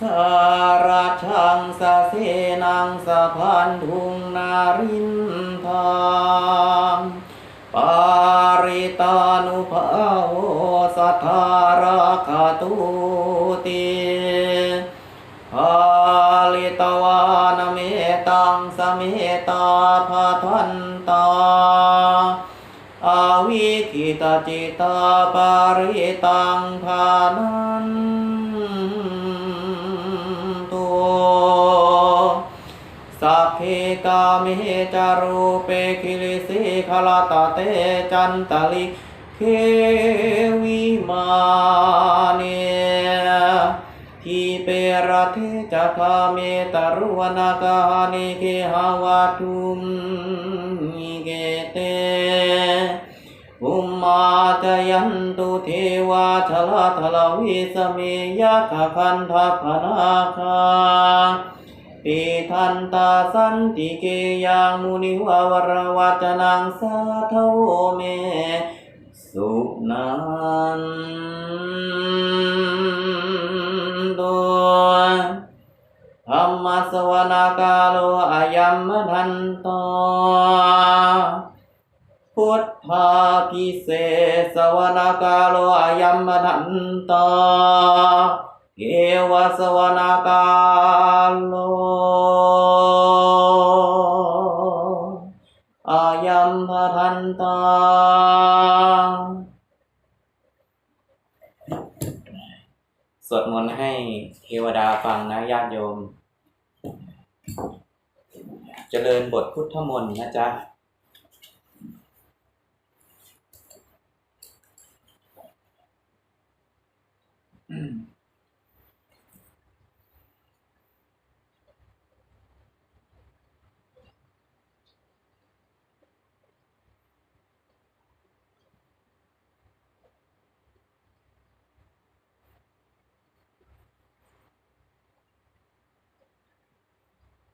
สาราชังสะเสนังสะพันธุงนารินทางปาริตานุภาโวสัทธาราคาตุติภาลิตวานเมตังสเมตาภาทันตาอาวิกิตาจิตาปาริตังภานัน สัพเพกาเมจารูเปคิลิสิขลาตาเตจันตลิเควิมาเนทีเปรเทจักาเมตรุวนากานิเคหาวาทุมิเกเตอุมมาจยันตุเทวาชลาทลวิสเมยะขคันทพนาคา ปิทันตาสันติเกยังมุนิวาวรวัจนังสาทโวเม สุนันโตธรรมสวนากาโลอายัมมทันโตพุทธาพิเศษสวนากาโลอายัมมทันตา เกวสวนากาโลอายัมมทันตาสวดมนต์ให้เทวดาฟังนะญาติโยม เจริญบทพุทธมนต์นะจ๊ะ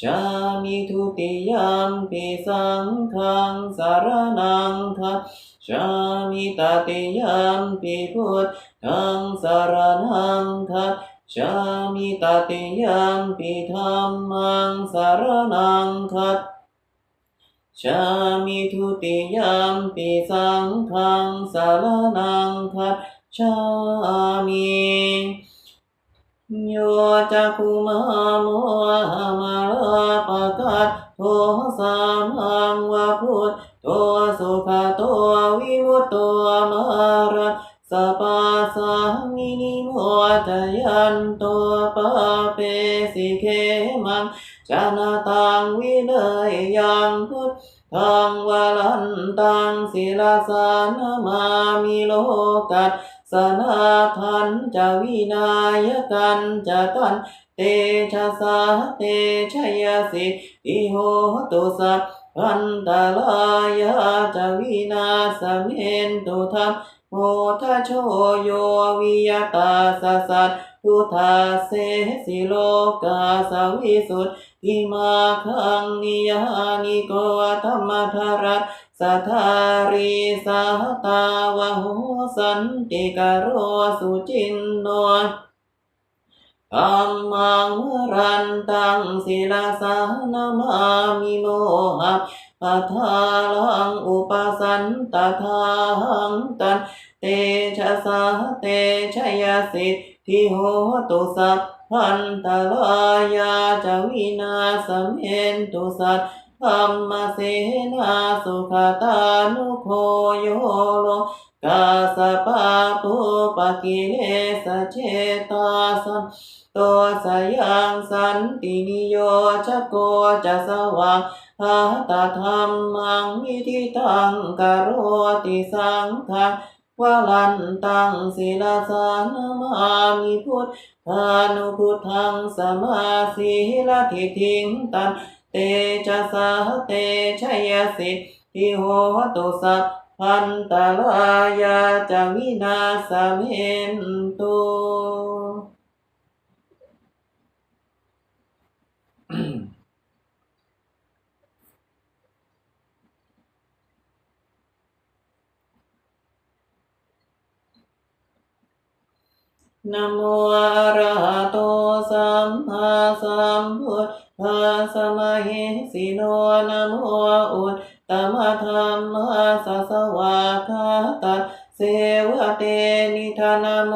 ฉามิทุติยมปิสังฆังสารนังคัชามิตติยามปิพุทธังสารนังคัชามิตติยามปิธรรมังสารนังคัชามิทุติยามปิสังฆังสารนังคัชามิ โยจักขุมาโมหมาลาปะกัดโทสามังวะพุทโตสุขโตวิมุตโตมารัสสะปาสังมินิโมจยันโตปะเปสิเคมังจานาตังวิเนยยังพุทธังวลันตังศิลาสานามามิโลกัส สนาทันจะวินายกันจะกันเตชะสาเตชยสิทธิโหตุสัพพันตลายาจะวินาสเมนตุธรรมโมทะโชโยวิยตาสสัตทุทาเสสิโลกาสวิสุทธิมาคังนิยานิโกธรรมธารัต สัทาริสาตาวะโหสันติกโรสุจินโนธัมมังรันตังศิลาสานามามิโมหะปัทาลังอุปสันตทาหังตันเตชะสาเตชะยสิทธิโหตุสัพพันตลายาจวินาสเมนตุสัต ธรรมเสนาสุขตานุโคโยโลกาสปะปุปะกิเลสเจตาสันโตสยังสันตินิโยชโกจะสว่างหาตธรรมังอิทิตังกโรติสังฆังวลันตังศิลาสานมามิพุทธานุพุทธังสมาสีลทิทิงตัน เตจะสาเตชยสิทิโหตุสัพพันตรายาจะวินาสเมนตุ นโมอะระหะโตสัมมาสัมพุทธัสสะมะเหสิโนนะโมอุตตมะธรรมสสวะคาตะเสวะเตนิธานะโม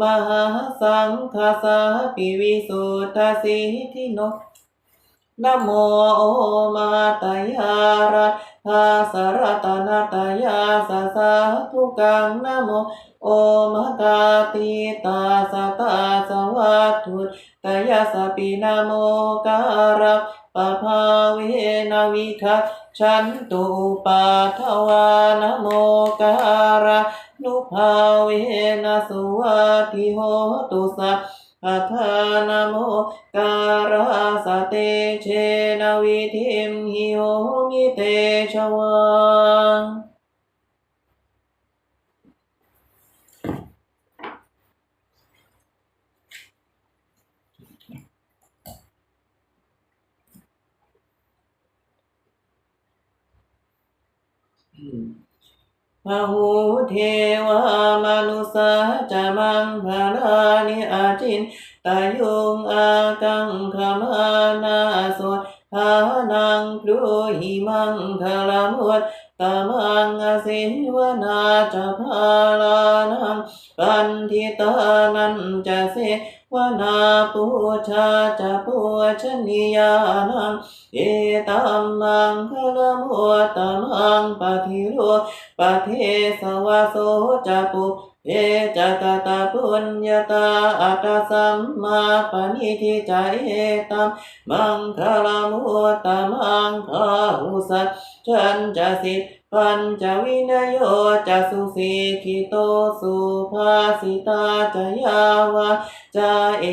มหาสังฆสาปิวิสุทธสิทิโน นะโมโอมาตยารัตาสรตนาตยาสาสาทุกังนะโมโอมกาติตาสตาสวัตถุตยาสปินะโมการะปะภาเวนะวิคัตฉันตุปาทวานะโมการะนุภาเวนะสุวัติโหตุสัพ อัทานะโมการาสเตเชนวิธิมหิโอมิเตชวัง พหูเทวามนุสาจะมังคลานิอาจินตายุงอากังขมานาสวดหานังพลูหิมังคลามุตตามังอาศิวนาจะพาลานังปันทิตานันจะเส วนาปูชาจะปูชนียานังเอตัมมังคลามุตมังปะทิโรปะเทสวะโสจะปุเอจตตาปุญญาตาอัตสัมมาปณิทิจาเอตัมมังคลามุตตมังคาหุสัจฉันจะสิ ปัญจวินโยจะสุสีคิโตสุภาสิตาจะยาวาจะเอ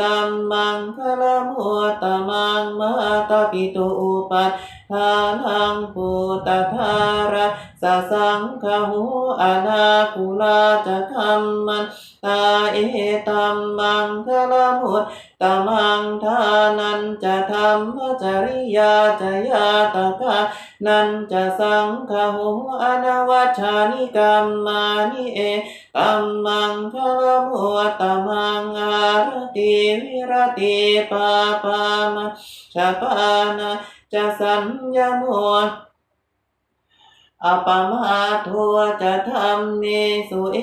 ตัมมังคลามุตตมังมาตาปิตุอุปัต ฐานังปุตตธาระสะสังคหูอนาคุลาจะธรรมันตาเอตัมมังคลามุตตมังทานันจะธรรมจริยาจะยาตกานันจะสังคหูอนาวัชานิกรรมานิเอตัมมังคลามุตตมังอารติวิรติปาปามะชาปานา จะสัญญาโมอปมาทัวจะทำเมสุเอ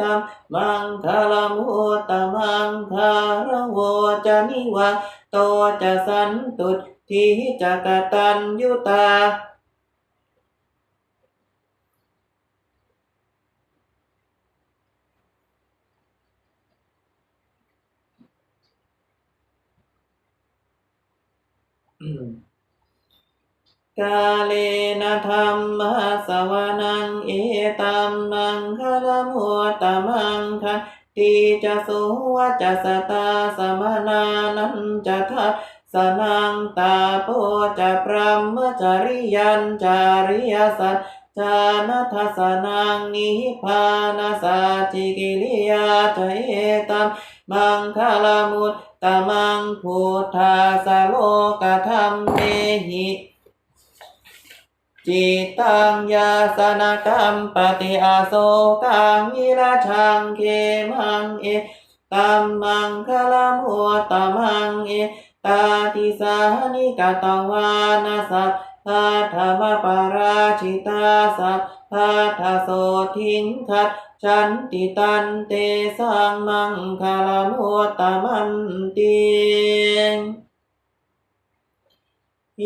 ตัมมังคลมุตตมังคารโวจะนิวะโตจะสันตุทิจะกตัญยุตา กาเลนะธรรมสวนังเอตัมมังคลมุตตมังคะติจะโสวะจะสตาสมนานันจะทัสสนังตาโปจะพรหมจริยันจาริยสัจจานัทสนังนิพานาสัจิกิริยาจะเอตัมมังคลมุตตมังพุทธาสโลกธรรมเมหิ จิตตังยาสนกรรมปฏิอาโศกังวิราชังเกมังเอตัมมังคลามุตตมังเอตาติสานิกตวานาสัพพะธรรมปาราชิตาสัพพะทโสทิงคัดฉันติตันเตสังมังคลามุตตมันติยัง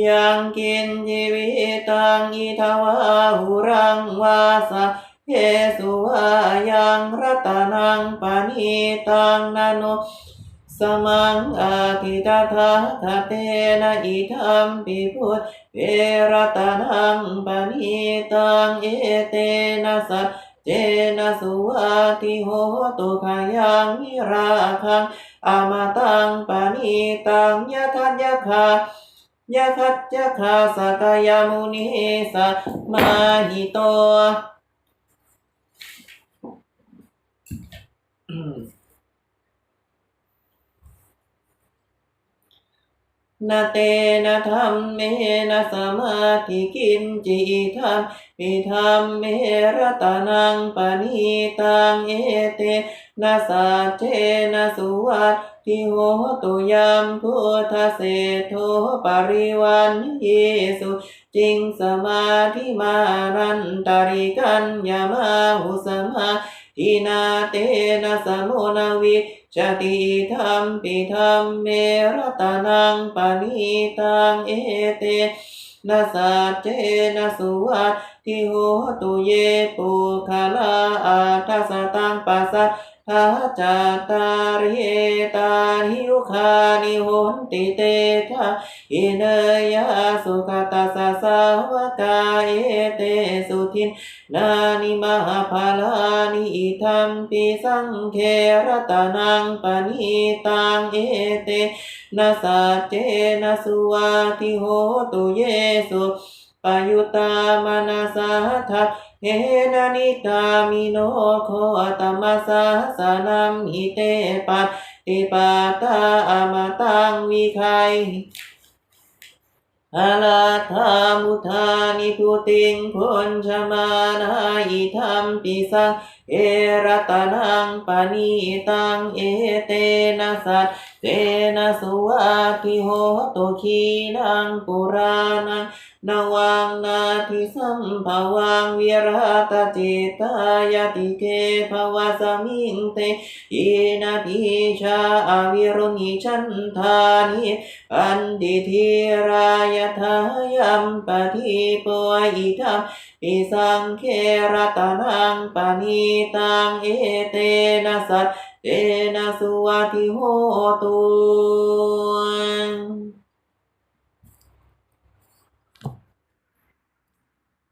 ยังกินชีวิตังอิทวาหุรังวาสะเยสุวายังรัตนังปณิตังนานุสมังอาทิตถาคเตนะอิทัมปิพุทธเวรัตนังปณิตังเอเตนะสัจเจนะสุวาติโหตุขยังมิราคังอมตังปณิตังยะทัตยะคา ยะคัจจคาสกายามุนิสัมมาหิโต นาเตนะธรรมเมนะสมาธิกินจิธรรมปิธรรมเมรตนังปณิตังเอเตนะสัจเจนะสุวัตติโหตุยัมพุทธเศธโทปริวันเยสุจิงสมาธิมารันตาริกันยามาหุสมาทินาเตนะสมุนาวิ จติธรรมปิธรรมเมรตานังปณิตังเอเตนาสัจเจนาสุวัตทิโหตุเยปุคาลาอาทัสตังปัสสะ ทาจาตาริตาหิวคานิโหนติเตทะอิเนยาสุขตัสสะสาวกาเอเตสุทิน นานิมหาภาลานิอิทัมปิสังเครตานังปณิตังเอเตนะสัจเจนสุวาติโหตุเยสุ ปยุตามนาสาทัตเฮนานิกามิโนโคตมัสสะสานัมหิเตปัตติปาตาอมตังวิไคอาลาธามุทานิพุติงพุนชมานาอิทัมปิสังเอรตนังปณิตังเอเตนะสัจเตนะสุวัติโหตุขีนังปุรานัง นวังนาทิสัมภวังวิรัตจิตายติเกภวะสมิงเตอินาทิชาอวิรุณิชันธานิอันติทีรายทายัมปะทิปวยธรรมปิสังเครตนังปณิตังเอเตนะสัจเตนะสุวัติโหตุ